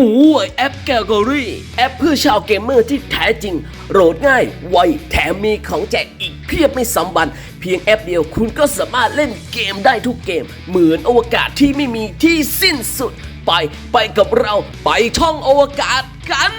หูแอปแกลกอรี่แอปเพื่อชาวเกมเมอร์ที่แท้จริง โหลดง่ายไวแถมมีของแจกอีกเพียบไม่สำบัน เพียงแอปเดียวคุณก็สามารถเล่นเกมได้ทุกเกม เหมือนอวกาศที่ไม่มีที่สิ้นสุด ไปไปกับเราไปท่องอวกาศกัน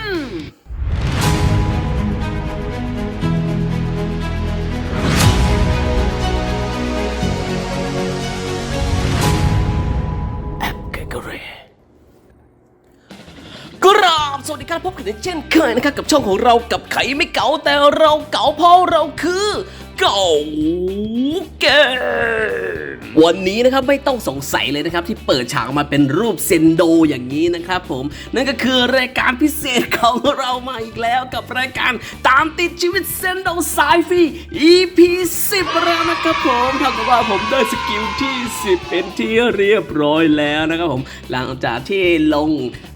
รารพบกันเช่นเคยนะครับกับช่องของเรากับไขไม่เก๋าแต่เราเก๋าเพราะเราคือเก๋าเกมวันนี้นะครับไม่ต้องสงสัยเลยนะครับที่เปิดฉากมาเป็นรูปเซนโดอย่างนี้นะครับผม นั่นก็คือรายการพิเศษของเรามาอีกแล้วกับรายการตามติดชีวิตเซนโดสายฟรี EP 10แล้วนะครับผมเท่ากับว่าผมได้สกิลที่ 10 เป็นที่เรียบร้อยแล้วนะครับผม หลังจากที่ลง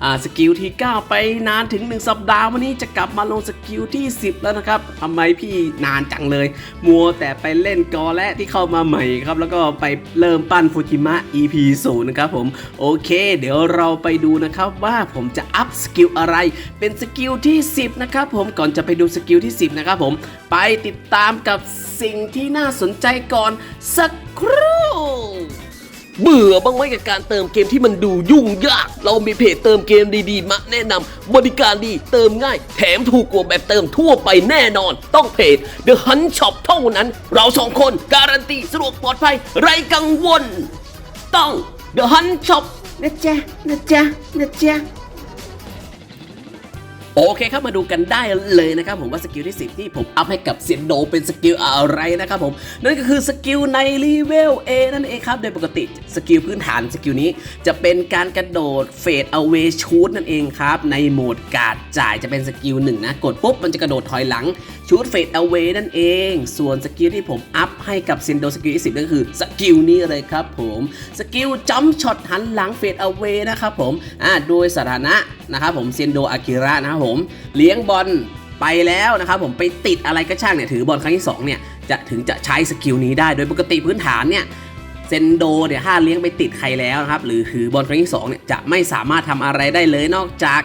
อ่าสกิลที่ 9 ไปนานถึง 1 สัปดาห์วันนี้จะกลับมาลงสกิลที่ 10 แล้วนะครับทำไมพี่นานจังเลย มัวแต่ไปเล่นกอและที่เข้ามาใหม่ครับ แล้วก็ไปเริ่มปั้นฟูจิมะ EP 0นะครับผม โอเค เดี๋ยวเราไปดูนะครับว่าผมจะอัพสกิลอะไรเป็นสกิลที่ 10 นะครับผมก่อนจะไปดูสกิลที่ 10 นะครับผม ไปติดตามกับสิ่งที่น่าสนใจก่อน สักครู่ เบื่อบ้างไหมกับการเติมเกมที่มันดูยุ่งยาก เรามีเพจเติมเกมดีๆ มาแนะนำบริการดีเติมง่าย แถมถูกกว่าแบบเติมทั่วไปแน่นอน ต้องเพจ The Hunt Shop เท่านั้น เราสองคนการันตีสะดวกปลอดภัยไร้กังวล ต้อง The Hunt Shop นะจ๊ะนะจ๊ะนะจ๊ะ โอเคครับมาดูกันได้เลยนะครับผมว่าสกิลที่ 10 ที่ผมอัพให้กับเซียนโดเป็นสกิลอะไรนะครับผมนั่นก็คือสกิลในรีเวล A นั่นเองครับโดยปกติสกิลพื้นฐานสกิลนี้ จะเป็นการกระโดดเฟดเอาเวชูดนั่นเองครับในโหมดการ์ดจ่ายจะเป็นสกิลหนึ่งนะกดปุ๊บมันจะกระโดดถอยหลังชูดเฟดเอาเวนั่นเอง ส่วนสกิลที่ผมอัพให้กับเซียนโดสกิลที่10นั่นก็คือสกิลนี้เลยครับผมสกิลจัมช็อตหันหลังเฟดเอาเวนะครับผมอ่าโดยสถานะนะครับผมเซียนโดอากิระนะครับผมเลี้ยงบอลไปแล้วนะครับผมไปติดอะไรก็ช่างเนี่ยถือบอลครั้งที่2เนี่ยจะถึงจะใช้สกิลนี้ได้โดยปกติพื้นฐานเนี่ยเซนโดเนี่ยถ้าเลี้ยงไปติดใครแล้วนะครับหรือถือบอลครั้งที่2เนี่ยจะไม่สามารถทำอะไรได้เลยนอกจาก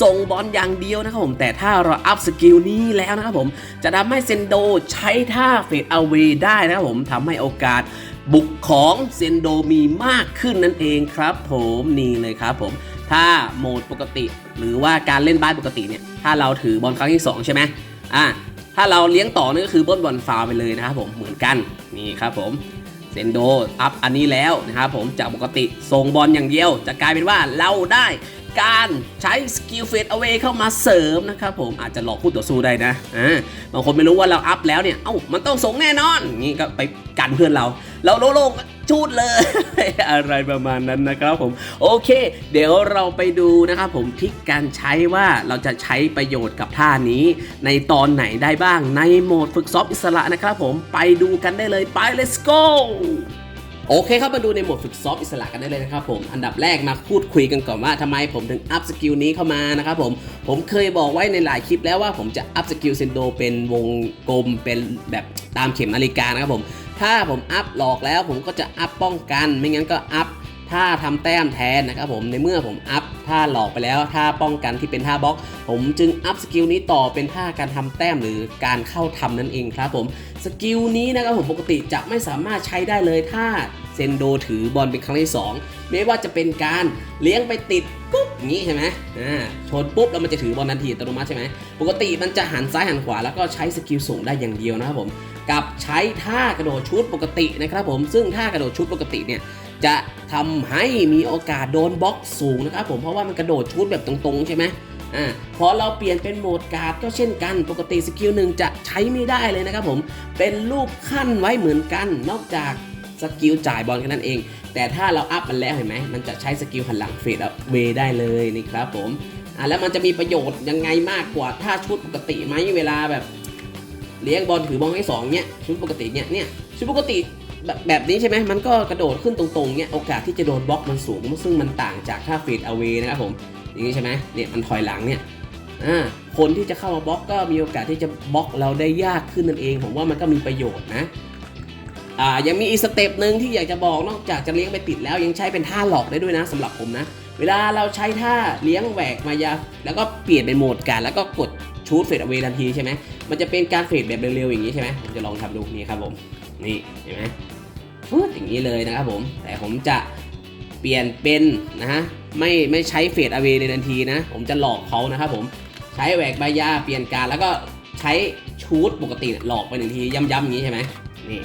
ส่งบอลอย่างเดียวนะครับผมแต่ถ้าเราอัพสกิลนี้แล้วนะครับผมจะทำให้เซนโดใช้ท่าเฟดเอา a y ได้นะครับผมทำให้โอกาสบุกของเซนโดมีมากขึ้นนั่นเองครับ ผมนี่เลยครับผม ถ้าโหมดปกติ หรือว่าการเล่นบ้านปกติเนี่ย ถ้าเราถือบอลครั้งที่ 2 ใช่ไหมอ่าถ้าเราเลี้ยงต่อนี่ก็คือบ้นบอลฟาวไปเลยนะครับผมเหมือนกันนี่ครับผมเซนโดอัพอันนี้แล้วนะครับผมจากปกติส่งบอลอย่างเดียว จะกลายเป็นว่าเราได้ การใช้สกิลเฟดเอา a y เข้ามาเสริมนะครับผมอาจจะหลอกคู่ต่อสู้ได้นะอ่าบางคนไม่รู้ว่าเราอัพแล้วเนี่ย เอ้ามันต้องส่งแน่นอนนี่ก็ไปกันเพื่อนเรา เราโลงชูดเลย อะไรประมาณนั้นนะครับผม โอเค เดี๋ยวเราไปดูนะครับผมทิกการใช้ว่าเราจะใช้ประโยชน์กับท่านี้ ในตอนไหนได้บ้างในโหมดฝึกซ้อมอิสระนะครับผมไปดูกันได้เลยไป let's go โอเคครับมาดูในโหมดฝึกซ้อมอิสระกันได้เลยนะครับผมอันดับแรกมาพูดคุยกันก่อนว่าทำไมผมถึงอัพสกิลนี้เข้ามานะครับผมผมเคยบอกไว้ในหลายคลิปแล้วว่าผมจะอัพสกิลเซนโดเป็นวงกลมเป็นแบบตามเข็มนาฬิกานะครับผมถ้าผมอัพหลอกแล้วผมก็จะอัพป้องกัน ไม่งั้นก็อัพ ท่าทำแต้มแทนนะครับผมในเมื่อผมอัพท่าหลอกไปแล้วท่าป้องกันที่เป็นท่าบล็อก ผมจึงอัพสกิลนี้ต่อเป็นท่าการทำแต้มหรือการเข้าทำนั่นเองครับผมสกิลนี้นะครับผมปกติจะไม่สามารถใช้ได้เลยถ้าเซนโดถือบอลเป็นครั้งที่ 2 ไม่ว่าจะเป็นการเลี้ยงไปติดปุ๊บงี้ใช่ไหมอ่าชนปุ๊บแล้วมันจะถือบอลทันทีอัตโนมัติใช่ไหมปกติมันจะหันซ้ายหันขวาแล้วก็ใช้สกิลส่งได้อย่างเดียวนะครับผมกับใช้ท่ากระโดดชุดปกตินะครับผมซึ่งท่ากระโดดชุดปกติเนี่ย จะทำให้มีโอกาสโดนบล็อกสูงนะครับผมเพราะว่ามันกระโดดชุดแบบตรงๆใช่ไหมอ่าพอเราเปลี่ยนเป็นโหมดการ์ดก็เช่นกันปกติสกิลหนึ่งจะใช้ไม่ได้เลยนะครับผมเป็นรูปขั้นไว้เหมือนกัน นอกจากสกิลจ่ายบอลแค่นั้นเอง แต่ถ้าเราอัพมันแล้วเห็นไหมมันจะใช้สกิลหันหลังเฟดเวได้เลยนี่ครับผมอ่าแล้วมันจะมีประโยชน์ยังไงมากกว่าถ้าชุดปกติไหมเวลาแบบเลี้ยงบอลถือบอลให้สองเนี่ยชุดปกติเนี่ยเนี่ยชุดปกติ แบบแบบนี้ใช่ไหมมันก็กระโดดขึ้นตรงๆเนี่ยโอกาสที่จะโดนบล็อกมันสูง ซึ่งมันต่างจากถ้าเฟดเอาเวนะครับผมอย่างนี้ใช่ไหมเนี่ยมันถอยหลังเนี่ยอ่าคนที่จะเข้ามาบล็อกก็มีโอกาสที่จะบล็อกเราได้ยากขึ้นนั่นเอง ผมว่ามันก็มีประโยชน์นะอ่ายังมีอีกสเต็ปหนึ่งที่อยากจะบอกนอกจากจะเลี้ยงไปติดแล้วยังใช้เป็นท่าหลอกได้ด้วยนะสำหรับผมนะ เวลาเราใช้ท่าเลี้ยงแหวกมายา แล้วก็เปลี่ยนเป็นโหมดการแล้วก็กดชูดเฟดเอา a y ทันทีใช่ไหมมันจะเป็นการเฟดแบบเร็วๆอย่างนี้ใช่ไหมผมจะลองทำดูนี่ครับผมนี่เห็นไหม ฟืดอย่างนี้เลยนะครับผม แต่ผมจะเปลี่ยนเป็นนะฮะ ไม่ไม่ใช้เฟดอา a y เลยทันทีนะ ผมจะหลอกเขานะครับผม ใช้แหวกมายาเปลี่ยนการแล้วก็ใช้ชูดปกติหลอกไปหนึ่งทีย้ำๆอย่างนี้ใช่ไหมนี่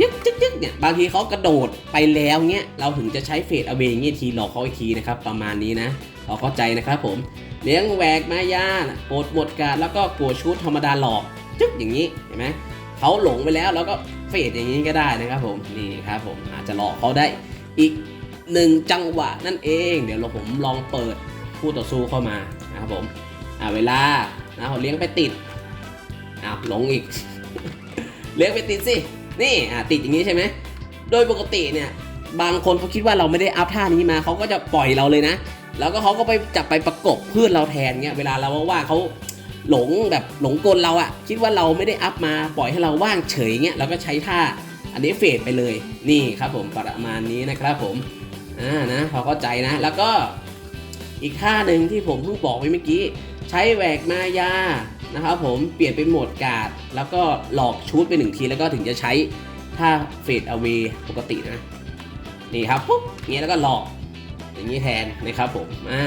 ยึกยึกยึกเนี่ยบางทีเขากระโดดไปแล้วเงี้ยเราถึงจะใช้เฟดอาเวงเงี้ยทีหลอกเขาอีกทีนะครับประมาณนี้นะเราเข้าใจนะครับผมเลี้ยงแหวกมายาโกดหมดการแล้วก็โกดชุดธรรมดาหลอกจึ๊กอย่างนี้เห็นไหมเขาหลงไปแล้วแล้วก็ เฟดอย่างนี้ก็ได้นะครับผมนี่ครับผมอาจจะหลอกเขาได้อีกหนึ่งจังหวะนั่นเอง เดี๋ยวเราผมลองเปิดคู่ต่อสู้เข้ามานะครับผมอ่าเวลานะเขาเลี้ยงไปติดอ้าหลงอีก เลี้ยงไปติดสินี่อะติดอย่างนี้ใช่ไหมโดยปกติเนี่ยบางคนเขาคิดว่าเราไม่ได้อัพท่านี้มาเขาก็จะปล่อยเราเลยนะ แล้วก็เขาก็ไปจับไปประกบเพื่อนเราแทนเงี้ยเวลาเราว่างเขา หลงแบบหลงกลเราอะคิดว่าเราไม่ได้อัพมาปล่อยให้เราว่างเฉยเงี้ยเราก็ใช้ท่าอันนี้เฟดไปเลยนี่ครับผมประมาณนี้นะครับผมอ่านะพอเข้าใจนะ แล้วก็อีกท่าหนึ่งที่ผมเพิ่งบอกไปเมื่อกี้ ใช้แหวกมายานะครับผมเปลี่ยนเป็นโหมดการ์ดแล้วก็หลอกชูดไปหนึ่งทีแล้วก็ถึงจะใช้ท่าเฟดเอา a y ปกตินะนี่ครับปุ๊บอย่างนี้ยแล้วก็หลอกอย่างนี้แทนนะครับผมอ่า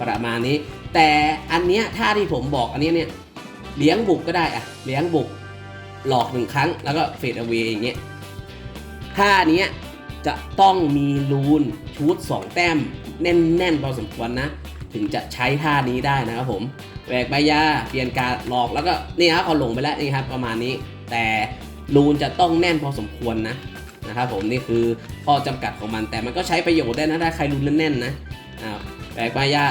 ประมาณนี้ แต่อันเนี้ยท่าที่ผมบอกอันเนี้ยเนี่ยเลี้ยงบุกก็ได้อะเลี้ยงบุกหลอกหนึ่งครั้งแล้วก็เฟดเอา a y อย่างเงี้ยท่าเนี้ยจะต้องมีรูนชูดสองแต้มแน่นๆพอสมควรนะ ถึงจะใช้ท่านี้ได้นะครับผมแหวกใบยาเปลี่ยนการหลอกแล้วก็นี่ครับเขาหลงไปแล้วนี่ครับประมาณนี้ แต่รูนจะต้องแน่นพอสมควรนะนะครับผมนี่คือข้อจำกัดของมันแต่มันก็ใช้ประโยชน์ได้นะถ้าใครรูนแน่นๆนะอ่าแหวกใบยา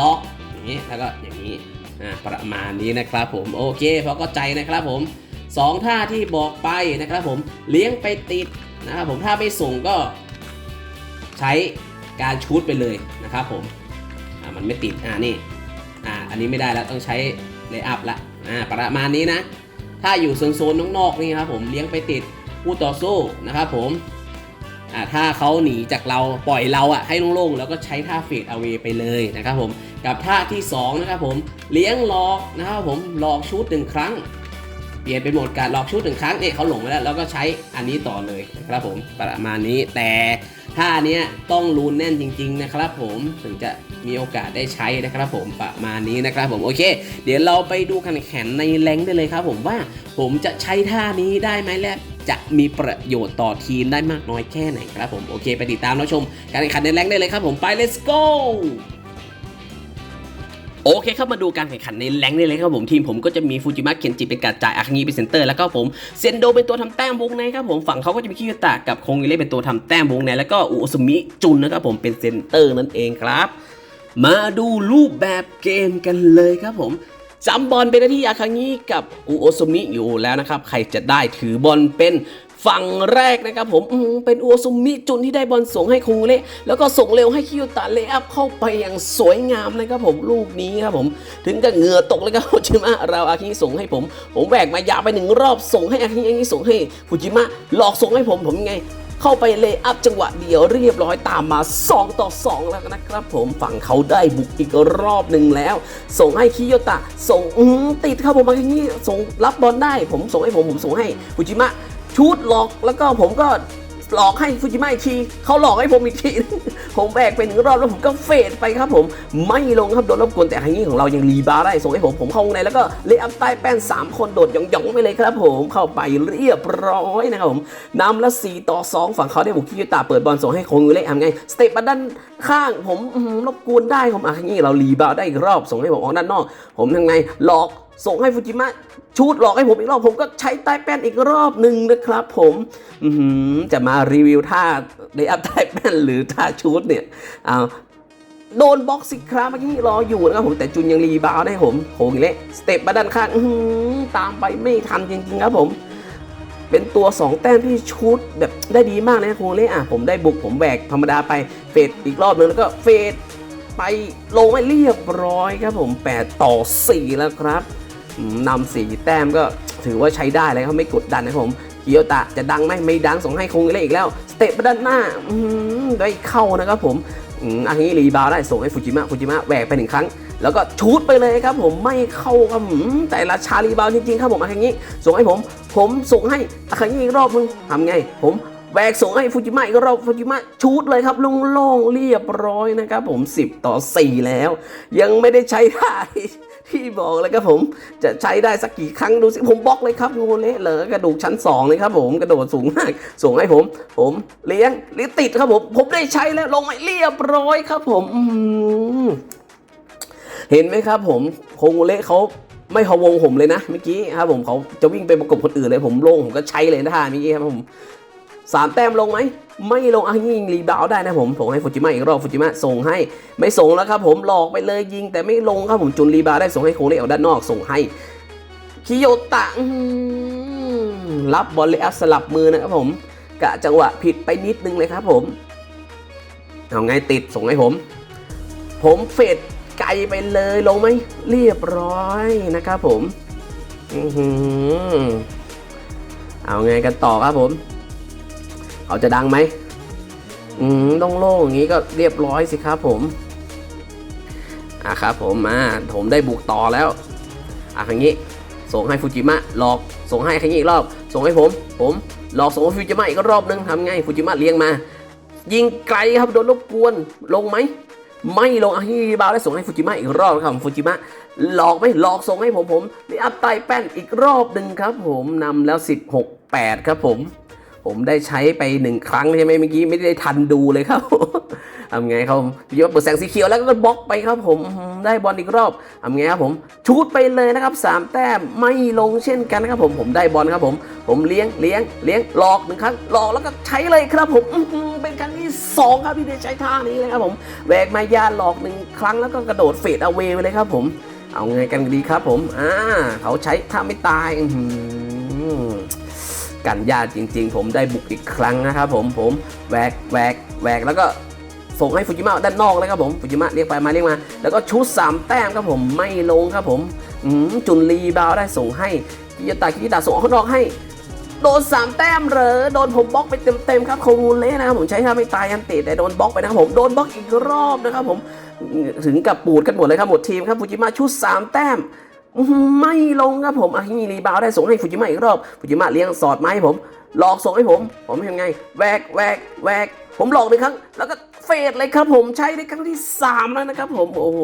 ล็อกอย่างนี้แล้วก็อย่างนี้อ่าประมาณนี้นะครับผมโอเคพอเข้าใจนะครับผมสองท่าที่บอกไปนะครับผมเลี้ยงไปติดนะครับผมถ้าไม่ส่งก็ใช้การชูดไปเลยนะครับผมอ่ามันไม่ติดอ่านี่อ่าอันนี้ไม่ได้แล้วต้องใช้เลย์อัพละอ่าประมาณนี้นะ ถ้าอยู่โซนๆนอกๆนี่ครับผมเลี้ยงไปติดผู้ต่อสู้นะครับผมอ่าถ้าเขาหนีจากเราปล่อยเราอะให้โล่งๆแล้วก็ใช้ท่าเฟดเอา a y ไปเลยนะครับผม กับท่าที่สองนะครับผมเลี้ยงหลอกนะครับผมหลอกชุดหนึ่งครั้ง เปลี่ยนเป็นโหมดการหลอกชุดหนึ่งครั้งเนี่ยเขาหลงไปแล้วแล้วก็ใช้อันนี้ต่อเลยนะครับผมประมาณนี้แต่ท่าเนี้ยต้องรูนแน่นจริง ๆ นะครับผมถึงจะมีโอกาสได้ใช้นะครับผมประมาณนี้นะครับผมโอเค เดี๋ยวเราไปดูการแข่งขันในแรงได้เลยครับ ผมว่าผมจะใช้ท่านี้ได้ไหมและจะมีประโยชน์ต่อทีมได้มากน้อยแค่ไหนครับผมโอเค ไปติดตามรับชมการแข่งขันในแรงได้เลยครับผมไป let's go โอเคครับมาดูการแข่งขันในแรงได้เลยครับผมทีมผมก็จะมีฟูจิมะเคนจิเป็นการจ่ายอาคังีเป็นเซนเตอร์แล้วก็ผมเซนโดเป็นตัวทำแต้มวงในครับผมฝั่งเขาก็จะมีคิวตะกับคงอิเล่เป็นตัวทำแต้มวงในแล้วก็อุโสมิจุนนะครับผมเป็นเซนเตอร์นั่นเองครับ มาดูรูปแบบเกมกันเลยครับผมจำบอลเป็นหน้าที่อาคังีกับอุโอสมิอยู่แล้วนะครับ ใครจะได้ถือบอลเป็น ฝั่งแรกนะครับผมมเป็นอุโอสมิจุนที่ได้บอลส่งให้คงเล่แล้วก็ส่งเร็วให้คิวตะเลอัพเข้าไปอย่างสวยงามนะครับผมลูกนี้ครับผมถึงกับเหงื่อตกเลยครับฟูจิมะเราอาคิส่งให้ผม ผมแบกมายาไปหนึ่งรอบส่งให้อาคิอาคิส่งให้ฟูจิมะหลอกส่งให้ผมผมไงเข้าไปเลยอัพจังหวะเดียวเรียบร้อยตามมา 2 ต่อ 2 แล้วนะครับผมฝั่งเขาได้บุกอีกรอบหนึ่งแล้ว ส่งให้คิโยตะ ส่งอืติดครับผมมาที่นี่ส่งรับบอลได้ ผมส่งให้ผมผมส่งให้ฟูจิมะ ชูดหลอกแล้วก็ผมก็หลอกให้ฟูจิมะอีกทีเขาหลอกให้ผมอีกที ผมแบกไปหนึ่งรอบแล้วผมก็เฟดไปครับผม ไม่ลงครับโดนรบกวนแต่ทางนี้ของเรายังรีบาร์ได้ส่งให้ผมผมเข้าในแล้วก็เลย์อัพใต้แป้น 3 คนโดดหย่องๆไปเลยครับผมเข้าไปเรียบร้อยนะครับผมนำละ 4 ต่อ 2 ฝั่งเขาได้บุกคิวตาเปิดบอลส่งให้โคงยูเล่ทำไงสเตปมาด้านข้างผมรบกวนได้ผมอะทางนี้เรารีบาร์ได้อีกรอบส่งให้ผมออกด้านนอก ผมทำไงหลอก ส่งให้ฟูจิมะชูดหลอกให้ผมอีกรอบ ผมก็ใช้ใต้แป้นอีกรอบหนึ่งนะครับผมจะมารีวิวท่าเลอัพใต้แป้นหรือท่าชูดเนี่ยเอาโดนบล็อกสิครับเมื่อกี้รออยู่นะครับผมแต่จุนยังรีบาวได้ผมโหงเละสเต็ปมาด้านข้างตามไปไม่ทันจริงๆครับผม เป็นตัว 2 แต้มที่ชูดแบบได้ดีมากเลยนะโคงเล่อะผมได้บุกผมแบกธรรมดาไปเฟดอีกรอบนึงแล้วก็เฟดไปลงไม่เรียบร้อยครับผม 8 ต่อ 4 แล้วครับ นำสีแต้มก็ถือว่าใช้ได้เลยครับไม่กดดันนะผมเกียวตะจะดังไหมไม่ดังส่งให้คงเล่อีกแล้ว สเตปด้านหน้าอืมได้เข้านะครับผมอันนี้รีบาวได้ส่งให้ฟูจิมะฟูจิมะแหวกไปหนึ่งครั้ง แล้วก็ชูดไปเลยครับผมไม่เข้าครับแต่ราชารีบาวจริงๆครับผมอันนี้ส่งให้ผม ผมส่งให้อันนี้อีกรอบนึงทำไง ผมแบกส่งให้ฟูจิมะอีกรอบฟูจิมะชูดเลยครับโล่งๆเรียบร้อยนะครับผม 10 ต่อ 4 แล้ว ยังไม่ได้ใช้ได้ ที่บอกเลยครับผมจะใช้ได้สักกี่ครั้งดูสิผมบล็อกเลยครับดูเละเลยกระดูกชั้น2เลยครับผมกระโดดสูงมากส่งให้ผม ผมเลี้ยงเลี้ยงติดครับผม ผมได้ใช้แล้วลงมาเรียบร้อยครับผมเห็นไหมครับผมโคงเละเขาไม่พะวงผมเลยนะเมื่อกี้ครับผมเขาจะวิ่งไปประกบคนอื่นเลยผมลงผมก็ใช้เลยนะท่าเมื่อกี้ครับผม สามแต้มลงไหม ไม่ลงอะยิงรีบาวด์ได้นะผมส่งให้ฟูจิมะอีกรอบฟูจิมะส่งให้ ไม่ส่งแล้วครับผมหลอกไปเลยยิง แต่ไม่ลงครับผมจุนรีบาวด์ได้ส่งให้โคเรออกด้านนอกส่งให้คิโยตะรับบอลเลยอัพสลับมือนะครับผมกะจังหวะผิดไปนิดนึงเลยครับผมเอาไงติดส่งให้ผม ผมเฟดไกลไปเลยลงไหมเรียบร้อยนะครับผม อือหือเอาไงกันต่อครับผม เขาจะดังไหมอืมต้องโล่งอย่างนี้ก็เรียบร้อยสิครับผมอะครับผมมาผมได้บุกต่อแล้วอะอย่างนี้ส่งให้ฟูจิมะหลอกส่งให้ครั้งนี้อีกรอบส่งให้ผมผมหลอกส่งให้ฟูจิมะอีกรอบนึงทำไงฟูจิมะเลี้ยงมา ยิงไกลครับโดนรบกวนลงไหมไม่ลงอะที่บาได้ส่งให้ฟูจิมะอีกรอบครับฟูจิมะหลอกไหมหลอกส่งให้ผมผมนี่อัพไตแป้นอีกรอบหนึ่งครับ ผมนำแล้ว 16 8 ครับผม ผมได้ใช้ไปหนึ่งครั้งใช่ไหมเมื่อกี้ไม่ได้ทันดูเลยครับทำไงครับผมพี่ว่าเปิดแสงสีเขียวแล้วก็บล็อกไปครับผมได้บอลอีกรอบทำไงครับผมชูดไปเลยนะครับสามแต้มไม่ลงเช่นกันนะครับผมผมได้บอลครับผมผมเลี้ยงเลี้ยงเลี้ยงหลอกหนึ่งครั้งหลอกแล้วก็ใช้เลยครับผมเป็นครั้งที่สองครับที่ได้ใช้ท่านี้เลยครับผมแวกมายาหลอกหนึ่งครั้งแล้วก็กระโดดเฟดเอาเวไปเลยครับผม เอาไงกันดีครับผมอ่าเขาใช้ท่าไม่ตายอื กันยากจริง ๆ ผมได้บุกอีกครั้งนะครับผมผมแหวกแหวกแหวกแล้วก็ส่งให้ฟูจิมะด้านนอกเลยครับผมฟูจิมะเรียกไปมาเรียกมา แล้วก็ชุด 3 แต้มครับผมไม่ลงครับผมจุนรีบาวได้ส่งให้กิยตากิยตาส่งข้างนอกให้ โดน 3 แต้มเหรอโดนผมบล็อกไปเต็มๆครับโคงูเละนะครับผมใช้ท่าไม่ตายยันติแต่โดนบล็อกไปนะครับผมโดนบล็อกอีกรอบนะครับผมถึงกับปูดกันหมดเลยครับหมดทีมครับฟูจิมะชุด 3 แต้ม ไม่ลงครับผมอะมีรีบาวได้ส่งให้ฟูจิมะอีกรอบฟูจิมะเลี้ยงสอดมาให้ผม หลอกส่งให้ผม ผมทำไงแหวกแหวกแหวกผมหลอกหนึ่งครั้ง แล้วก็เฟดเลยครับผมใช้ได้ครั้งที่ 3 แล้วนะครับผมโอ้โห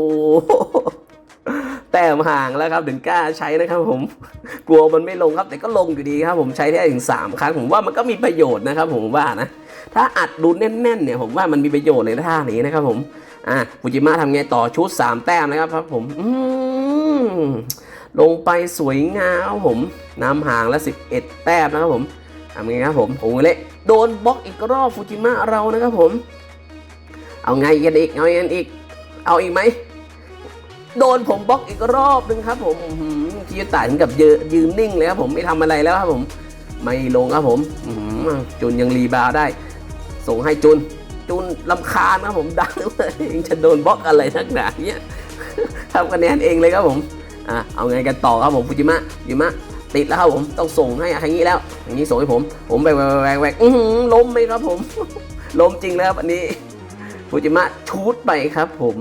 แต้มห่างแล้วครับถึงกล้าใช้นะครับผมกลัวมันไม่ลงครับแต่ก็ลงอยู่ดีครับ ผมใช้ได้ถึง 3 ครั้ง ผมว่ามันก็มีประโยชน์นะครับ ผมว่านะถ้าอัดดูแน่นๆเนี่ยผมว่ามันมีประโยชน์ในท่านี้นะครับ ผมอะฟูจิมะทำไงต่อชุด 3 แต้มนะครับครับผมอืม ลงไปสวยงามครับผมนำห่างแล้ว11 แต้มนะครับผมทำไงครับผมโอ้เละโดนบล็อกอีกรอบฟูจิมะเรานะครับผม เอาไงกันอีกเอาไงกันอีก เอาอีกไหมโดนผมบล็อกอีกรอบหนึ่งครับผมอื้อหือคิวตาถึงกับยืนยืนนิ่งเลยครับผมไม่ทำอะไรแล้วครับผม ไม่ลงครับผมจุนยังรีบาวด์ได้ ส่งให้จุนจุนลำคาญครับผมดังเลยยังจะโดนบล็อกอะไรนักหนาเนี่ย ทำคะแนนเองเลยครับผมอะเอาไงกันต่อครับผมฟูจิมะฟูจิมะติดแล้วครับผมต้องส่งให้อะอย่างนี้แล้วอย่างนี้ส่งให้ผม ผมแบกแบกแบกแบกอื้อล้มไหมครับผม ล้มจริงแล้วอันนี้ฟูจิมะชูดไปครับผม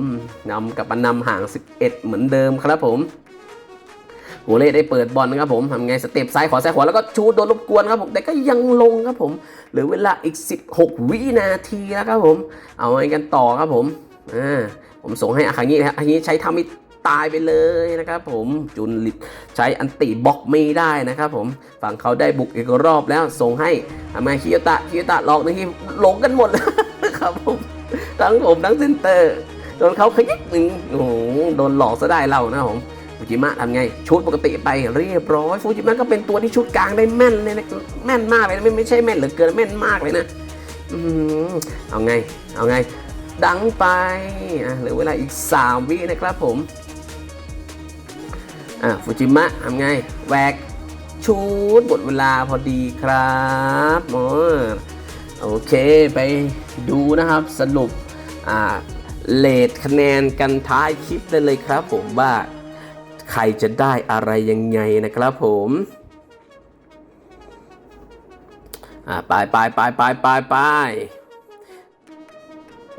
นำกับมานำห่าง 11 เหมือนเดิมครับผมโอเล่ได้เปิดบอลนะครับผมทำไงสเต็ปซ้ายขวาซ้ายขวาแล้วก็ชูดโดนรบกวนครับผมแต่ก็ยังลงครับผมเหลือเวลาอีก 16 วินาทีแล้วครับผม เอาไงกันต่อครับผมอ่า ผมส่งให้อาคางินะครับอาคางิใช้ทำให้ตายไปเลยนะครับผมจุนลิใช้อันติบล็อกไม่ได้นะครับผมฝั่งเขาได้บุกอีกรอบแล้วส่งให้ทำไมคิโยตะคิโยตะหลอกนึงทีหลงกันหมดครับผมทั้งผมทั้งเซนเตอร์โดนเขาขยิกหนึ่งโอ้โหโดนหลอกซะได้เรานะผมฟูจิมะทำไงชุดปกติไปเรียบร้อยฟูจิมะก็เป็นตัวที่ชุดกลางได้แม่นเลยนะแม่นมากเลยนะไม่ไม่ใช่แม่นหลือเกินแม่นมากเลยนะอืมเอาไงเอาไง ดังไปอะเหลือเวลาอีก 3 วินะครับผมอะฟูจิมะทำไงแหวกชุดหมดเวลาพอดีครับโอ้โอเคไปดูนะครับสรุปอ่าเลทคะแนนกันท้ายคลิปได้เลยครับผมว่าใครจะได้อะไรยังไงนะครับผมอ่าไปไปไปไปไปไป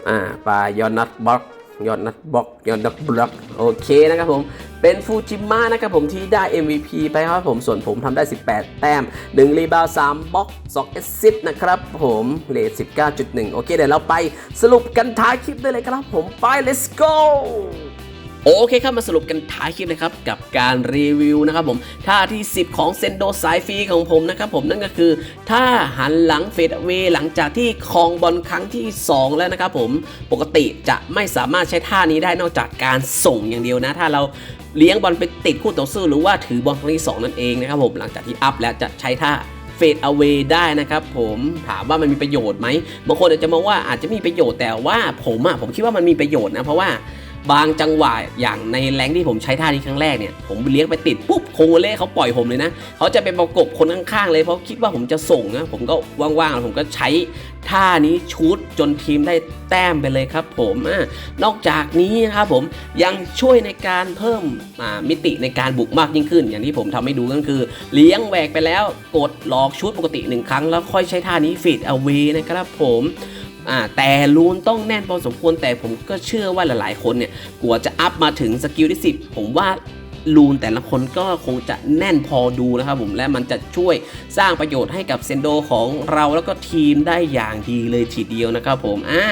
อ่าปลายอดนัทบล็อกยอดนัทบล็อกยอดนัทบล็อกโอเคนะครับผมเป็นฟูจิมะนะครับผมที่ได้ MVP ไปครับผมส่วนผมทำได้ 18 แต้ม 1 รีบาว 3บล็อก2แอสซิสต์นะครับผมเลท19.1 โอเค เดี๋ยวเราไปสรุปกันท้ายคลิปได้เลยครับผมไป let's go โอเคครับมาสรุปกันท้ายคลิปเลยครับกับการรีวิวนะครับผมท่าที่ 10 ของเซนโดสายฟรีของผมนะครับผมนั่นก็คือท่าหันหลังเฟดเวหลังจากที่ครองบอลครั้งที่ 2 แล้วนะครับผมปกติจะไม่สามารถใช้ท่านี้ได้นอกจากการส่งอย่างเดียวนะ ถ้าเราเลี้ยงบอลไปติดคู่ต่อสู้หรือว่าถือบอลครั้งที่ 2 นั่นเองนะครับผมหลังจากที่อัพแล้วจะใช้ท่าเฟดเอา a y ได้นะครับผมถามว่ามันมีประโยชน์ไหมบางคนอาจจะมองว่าอาจจะมีประโยชน์แต่ว่าผมอะผมคิดว่ามันมีประโยชน์นะเพราะว่า บางจังหวะอย่างในแรงที่ผมใช้ท่านี้ครั้งแรกเนี่ยผมเลี้ยงไปติดปุ๊บโคงเล่เขาปล่อยผมเลยนะเขาจะไปประกบคนข้างๆเลยเพราะคิดว่าผมจะส่งนะผมก็ว่างๆผมก็ใช้ท่านี้ชุดจนทีมได้แต้มไปเลยครับผมอนอกจากนี้นะครับผมยังช่วยในการเพิ่มมิติในการบุกมากยิ่งขึ้น อย่างที่ผมทำให้ดูก็คือ เลี้ยงแหวกไปแล้วกดหลอกชุดปกติหนึ่งครั้ง แล้วค่อยใช้ท่านี้ฟีดเอา a y นะครับผม อ่าแต่ลูนต้องแน่นพอสมควรแต่ผมก็เชื่อว่าหลายๆ คนเนี่ยกลัวจะอัพมาถึงสกิลที่ 10 ผมว่าลูนแต่ละคนก็คงจะแน่นพอดูนะครับผมและมันจะช่วยสร้างประโยชน์ให้กับเซนโดของเราแล้วก็ทีมได้อย่างดีเลยทีเดียวนะครับผมอ่า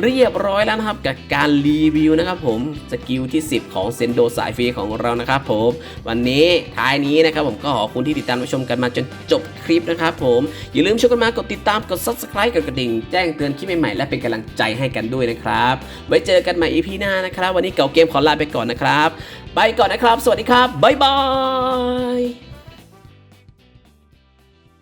เรียบร้อยแล้วนะครับกับการรีวิวนะครับผมสกิลที่ 10 ของเซนโดสายฟรีของเรานะครับผม วันนี้ท้ายนี้นะครับผมก็ขอบคุณที่ติดตามรับชมกันมาจนจบคลิปนะครับผม อย่าลืมช่วยกันมากดติดตามกด subscribe กดกระดิ่ง แจ้งเตือนคลิปใหม่ๆและเป็นกำลังใจให้กันด้วยนะครับ ไว้เจอกันใหม่ EP หน้านะครับ วันนี้เก่าเกมขอลาไปก่อนนะครับ ไปก่อนนะครับ สวัสดีครับบ๊ายบาย